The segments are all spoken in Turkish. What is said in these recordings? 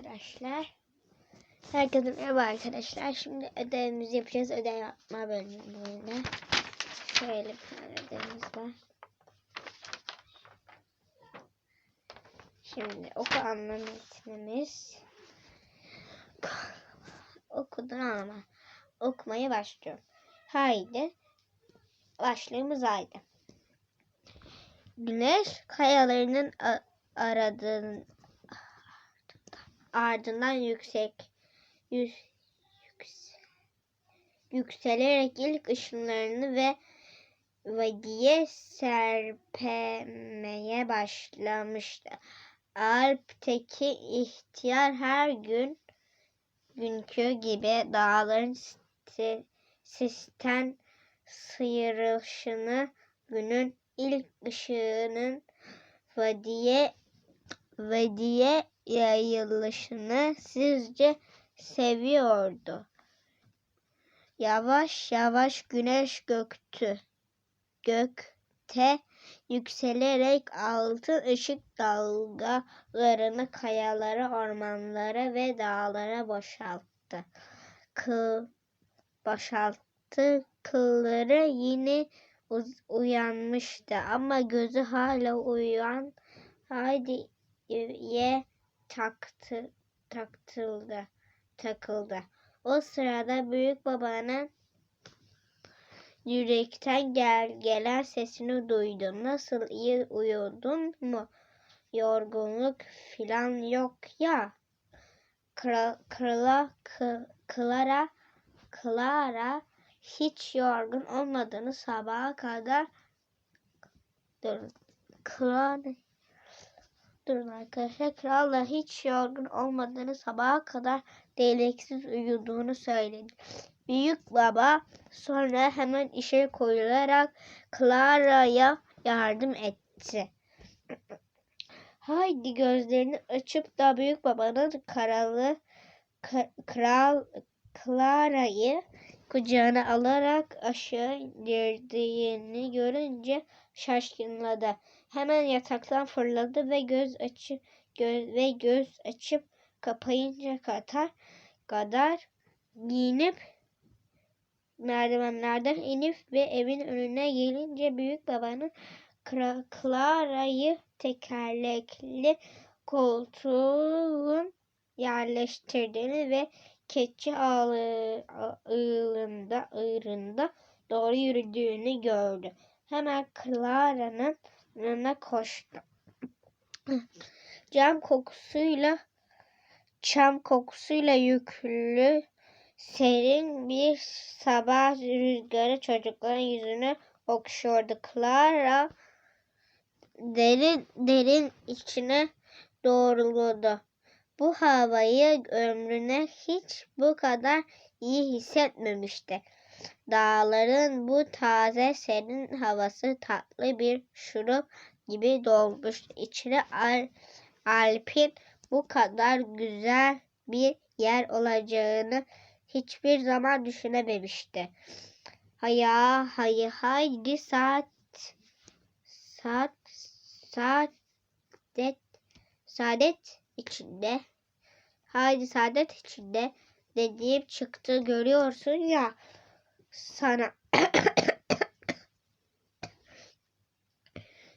arkadaşlar. Herkese merhaba arkadaşlar. Şimdi ödevimizi yapacağız. Ödev yapma bölümünde. Şöyle bir tane ödevimiz var. Şimdi oku anla metnimiz. Okudun ama. Okumaya başlıyorum. Haydi. Başlığımız haydi. Güneş kayalarının aradığın ardından yüksek yüz, yüks- yükselerek ilk ışınlarını ve vadiye serpemeye başlamıştı. Alp'teki ihtiyar her gün günkü gibi dağların sisten sıyrılışını günün ilk ışığının vadiye vadiye yayılışını sizce seviyordu. Yavaş yavaş güneş göktü. Gökte yükselerek altın ışık dalgalarını kayalara, ormanlara ve dağlara boşalttı. Kıl, boşalttı. Kılları yine uyanmıştı ama gözü hala uyan. Haydi ye taktı, taktıldı, takıldı. O sırada büyük babanın yürekten gel gelen sesini duydu. Nasıl iyi uyudun mu? Yorgunluk filan yok ya. Kra, krala, Clara, Clara hiç yorgun olmadığını sabaha kadar. Clara Durun arkadaşlar. Kral da hiç yorgun olmadığını sabaha kadar deliksiz uyuduğunu söyledi. Büyük baba sonra hemen işe koyularak Clara'ya yardım etti. Haydi gözlerini açıp da büyük babanın karalı ka- kral Clara'yı kucağına alarak aşağı indirdiğini görünce şaşkınladı. Hemen yataktan fırladı ve göz açıp göz ve göz açıp kapayınca kadar kadar giyinip merdivenlerden inip ve evin önüne gelince büyük babanın Clara'yı tekerlekli koltuğun yerleştirdiğini ve keçi ağlı, ağırında, ağırında doğru yürüdüğünü gördü. Hemen Clara'nın yanına koştu. Cam kokusuyla çam kokusuyla yüklü serin bir sabah rüzgarı çocukların yüzünü okşuyordu. Clara derin derin içine doğruldu. Bu havayı ömrüne hiç bu kadar iyi hissetmemişti. Dağların bu taze serin havası tatlı bir şurup gibi dolmuştu. İçine Al Alp'in bu kadar güzel bir yer olacağını hiçbir zaman düşünememişti. Haya hayı haydi saat saat saadet saadet içinde haydi saadet içinde dediğim çıktı görüyorsun ya sana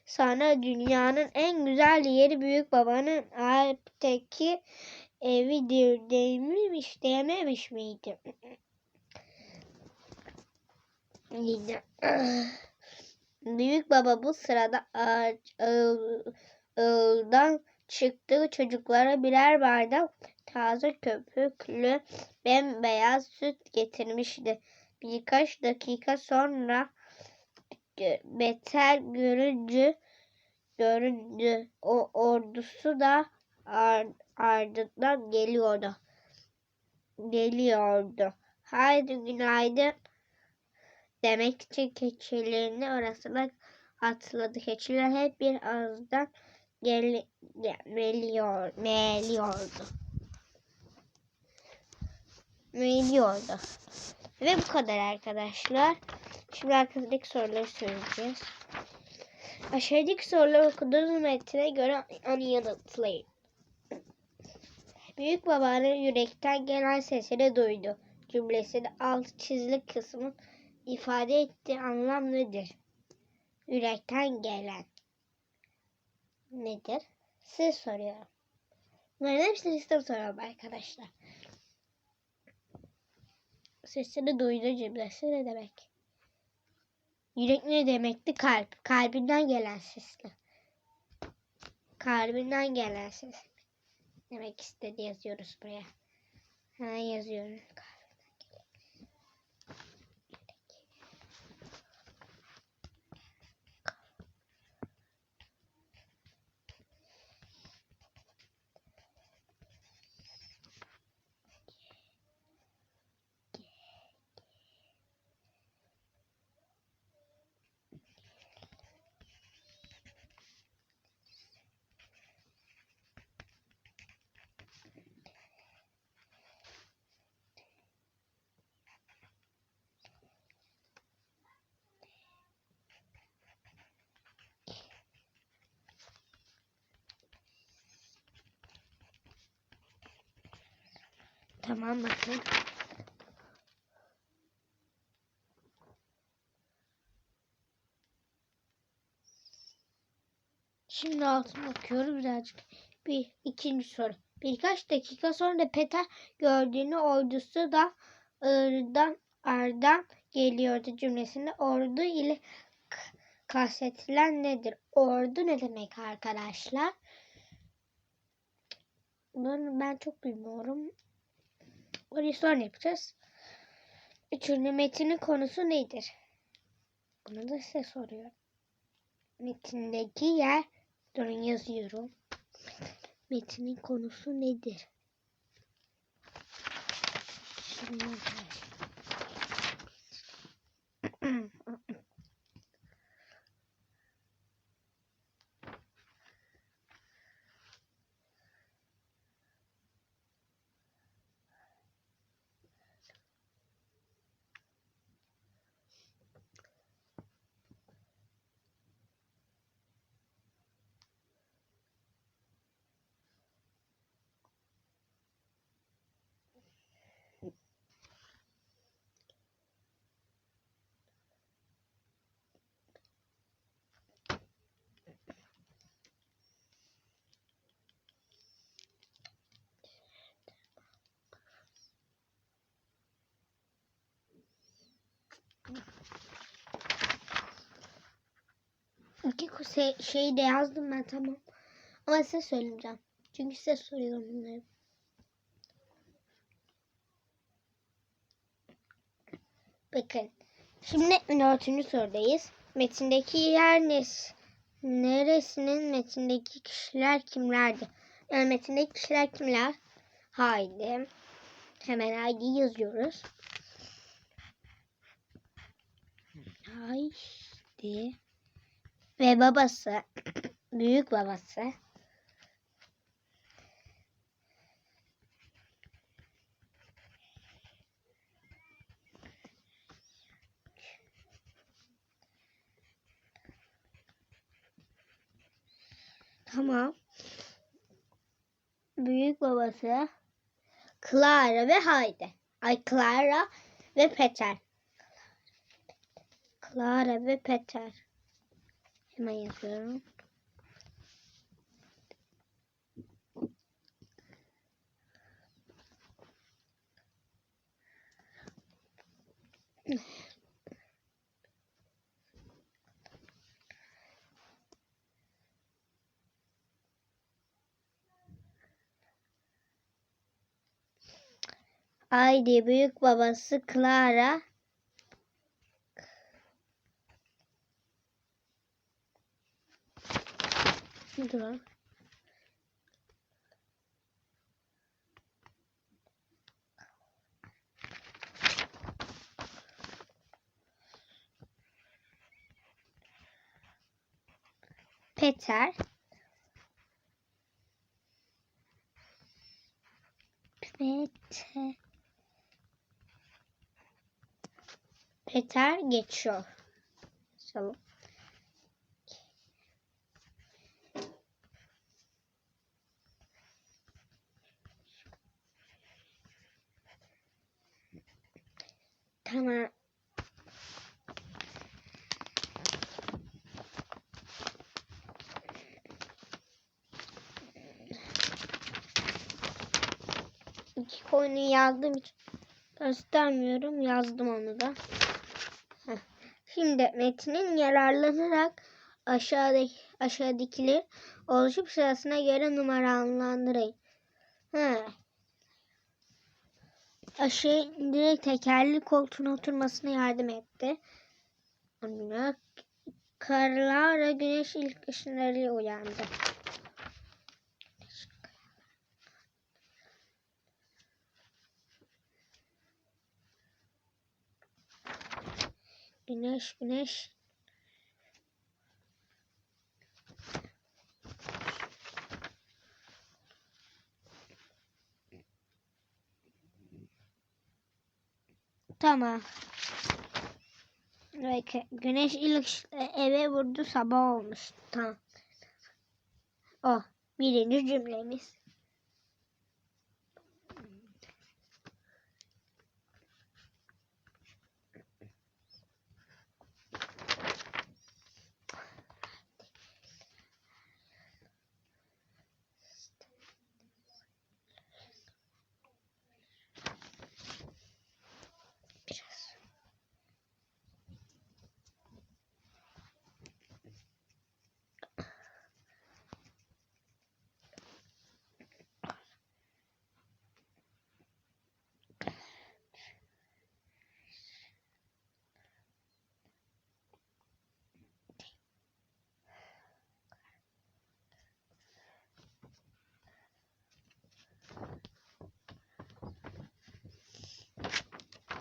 sana dünyanın en güzel yeri büyük babanın Alp'teki evidir dememiş dememiş miydi? Yine. Büyük baba bu sırada ağaç, ağ- ağıldan çıktı çocuklara birer bardak taze köpüklü bembeyaz süt getirmişti. Birkaç dakika sonra beter görüncü göründü. O ordusu da ar- ardından geliyordu. Geliyordu. Haydi günaydın demek için keçilerini arasına atladı. Keçiler hep bir ağızdan gel meliyor, meliyordu. Meliyordu. Ve bu kadar arkadaşlar. Şimdi arkadaki soruları söyleyeceğiz. Aşağıdaki soruları okuduğunuz metne göre onu yanıtlayın. Büyük babanın yürekten gelen sesini duydu. Cümlesinin alt çizili kısmın ifade ettiği anlam nedir? Yürekten gelen. Nedir? Siz soruyorum. Bunların hepsini size soruyorum arkadaşlar. Sesini duydu cümlesi ne demek? Yürek ne demekti? Kalp. Kalbinden gelen sesli. Kalbinden gelen ses. Demek istedi yazıyoruz buraya. Hemen yazıyorum. Kalbinden Tamam bakın. Şimdi altına okuyorum birazcık. Bir ikinci soru. Birkaç dakika sonra Peter gördüğünü ordusu da Iğır'dan Ardan geliyordu cümlesinde ordu ile kastedilen nedir? Ordu ne demek arkadaşlar? Bunu ben çok bilmiyorum. Sonra yapacağız. Üçüncü metinin konusu nedir? Bunu da size soruyorum. Metindeki yer, durun yazıyorum. Metinin konusu nedir? Şimdi Şey, şeyi de yazdım ben tamam. Ama size söylemeyeceğim. Çünkü size soruyorum bunları. Bakın. Şimdi dördüncü sorudayız. Metindeki yer nes neresinin metindeki kişiler kimlerdi? Yani metindeki kişiler kimler? Haydi. Hemen haydi yazıyoruz. Haydi ve babası, büyük babası Tamam. Büyük babası Clara ve Haydi. Ay Clara ve Peter. Clara ve Peter. Hemen yazıyorum. Haydi büyük babası Clara Dur. Peter Peter Peter geçiyor. Tamam. Hemen İki konuyu yazdığım için göstermiyorum. Yazdım onu da. Şimdi metnin yararlanarak aşağıdaki aşağıdakileri oluşup sırasına göre numaralandırın. He. Aşı direkt tekerli koltuğuna oturmasına yardım etti. Onunla karlarla güneş ilk ışınları uyandı. Güneş, güneş. Tamam. Peki. Güneş ilk eve vurdu sabah olmuş. Tamam. O. Birinci cümlemiz.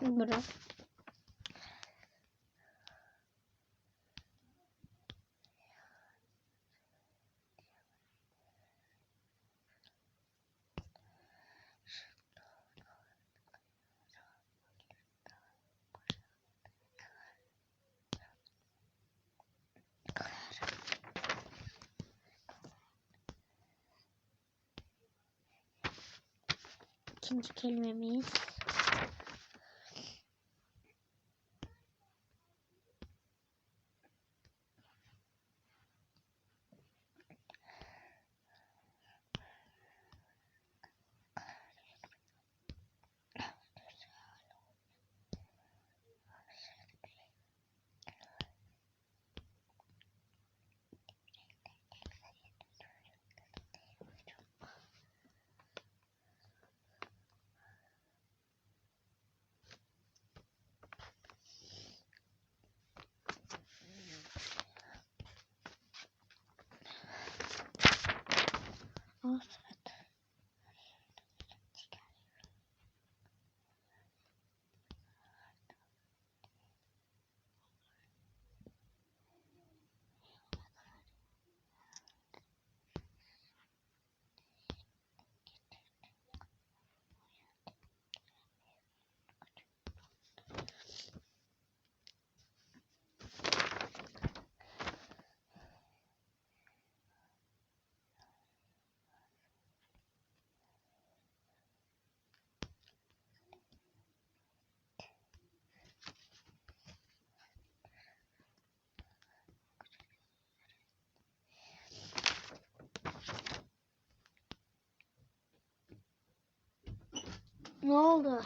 Bırak. İkinci kelimemiz. O Ne oldu?